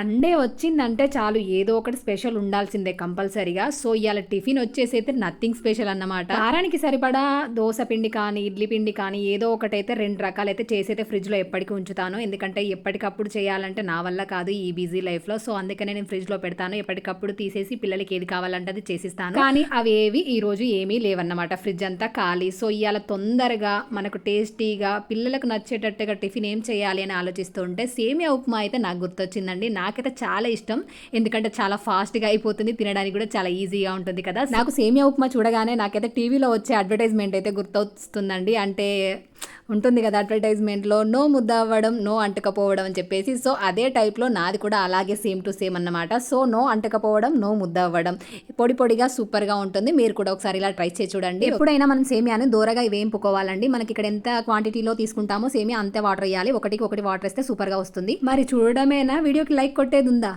Sunday వచ్చిందంటే చాలు ఏదో ఒకటి స్పెషల్ ఉండాల్సిందే కంపల్సరీగా. సో ఇవాళ టిఫిన్ వచ్చేసి అయితే నథింగ్ స్పెషల్ అన్నమాట. వారానికి సరిపడా దోశ పిండి కానీ ఇడ్లీ పిండి కానీ ఏదో ఒకటైతే రెండు అయితే రెండు రకాలైతే ఫ్రిడ్జ్లో ఎప్పటికీ ఉంచుతాను. ఎందుకంటే ఎప్పటికప్పుడు చేయాలంటే నా వల్ల కాదు ఈ బిజీ లైఫ్లో సో అందుకనే నేను ఫ్రిడ్జ్లో పెడతాను. ఎప్పటికప్పుడు తీసేసి పిల్లలకి ఏది కావాలంటే అది చేసిస్తాను. కానీ అవి ఏవి ఈ రోజు ఏమీ లేవన్నమాట. ఫ్రిడ్జ్ అంతా ఖాళీ. సో ఇవాళ తొందరగా మనకు టేస్టీగా పిల్లలకు నచ్చేటట్టుగా టిఫిన్ ఏం చేయాలి అని ఆలోచిస్తూ ఉంటే సేమియా ఉప్మా అయితే నాకు గుర్తొచ్చిందండి. నాకైతే చాలా ఇష్టం. ఎందుకంటే చాలా ఫాస్ట్గా అయిపోతుంది తినడానికి కూడా చాలా ఈజీగా ఉంటుంది కదా. నాకు సేమియా ఉప్మా చూడగానే నాకైతే టీవీలో వచ్చే అడ్వర్టైజ్మెంట్ అయితే గుర్తొస్తుందండి. అంటే ఉంటుంది కదా అడ్వర్టైజ్మెంట్లో నో ముద్ద అవ్వడం నో అంటకపోవడం అని చెప్పేసి. సో అదే టైప్లో నాది కూడా అలాగే సేమ్ టు సేమ్ అన్నమాట. సో నో అంటకపోవడం నో ముద్ద అవ్వడం పొడి పొడిగా సూపర్గా ఉంటుంది. మీరు కూడా ఒకసారి ఇలా ట్రై చేసి చూడండి. ఎప్పుడైనా మనం సేమియాని దూరగా వేంపుకోవాలండి మనకి ఇక్కడ ఎంత క్వాంటిటీలో తీసుకుంటామో సేమియా అంతే వాటర్ వేయాలి. ఒకటికి ఒకటి వాటర్ వేస్తే సూపర్గా వస్తుంది. మరి చూడడమేనా? వీడియోకి లైక్ కొట్టేది ఉందా